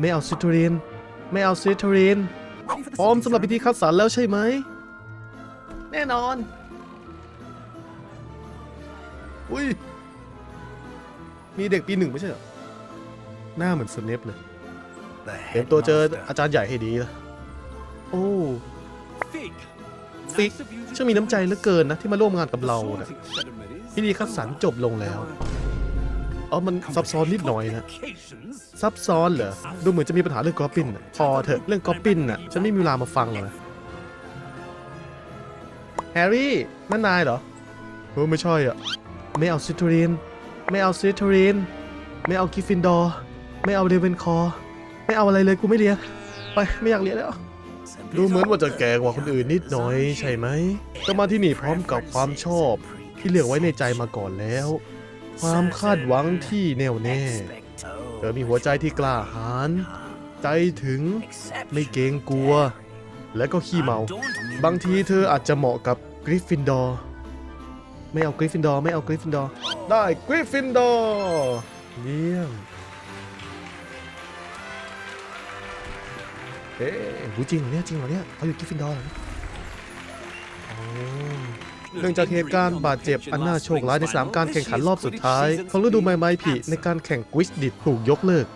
ไม่เอาซิตรีน ไม่เอาซิตรีน พร้อมสำหรับพิธีคัดสรรแล้วใช่ไหม แน่นอน อุ้ย มีเด็กปีหนึ่งไม่ใช่เหรอ หน้าเหมือนสเนปเลยเตรียมตัวเจออาจารย์ใหญ่ให้ดีนะโอ้ฟิกช่างมีน้ำใจเหลือเกินนะที่มาร่วมงานกับเรานะพิธีคัดสรรจบลงแล้วเอ๋อ มันซับซ้อนนิดหน่อยนะ ซับซ้อนเหรอ ดูเหมือนจะมีปัญหาเรื่องกอปปินน่ะพอเถอะเรื่องกอปปินน่ะ ฉันไม่มีเวลามาฟังหรอกนะ แฮร์รี่นั่นนายเหรอเออไม่ใช่อะ ไม่เอาซิตรีน ไม่เอาซิตรีน ไม่เอากิฟฟินดอร์ ไม่เอาเรเวนคอร์ ไม่เอาอะไรเลยกูไม่เรียน ไปไม่อยากเรียนแล้ว ดูเหมือนว่าจะแก่กว่าคนอื่นนิดหน่อยใช่ไหมแต่มาที่นี่พร้อมกับความชอบ ที่เลือกไว้ในใจมาก่อนแล้ว ความคาดหวังที่แน่วแน่ เธอมีหัวใจที่กล้าหาญใจถึงไม่เกรงกลัว และก็ขี้เมา บางทีเธออาจจะเหมาะกับกริฟฟินดอร์ไม่เอากริฟฟินดอร์ไม่เอากริฟฟินดอร์ได้กริฟฟินดอร์เยี่ยมเอ๊ะหูจริงเหรอเนี่ยจริงเหรอเนี่ยเขาอยู่กริฟฟินดอร์เหรอเนี่ยอ๋อ เนื่องจากเหตุการณ์บาดเจ็บอันน่าโชคร้ายในสามการแข่งขันรอบสุดท้าย ของฤดูใบไม้ผลิในการแข่งกวิสดิดถูกยกเลิก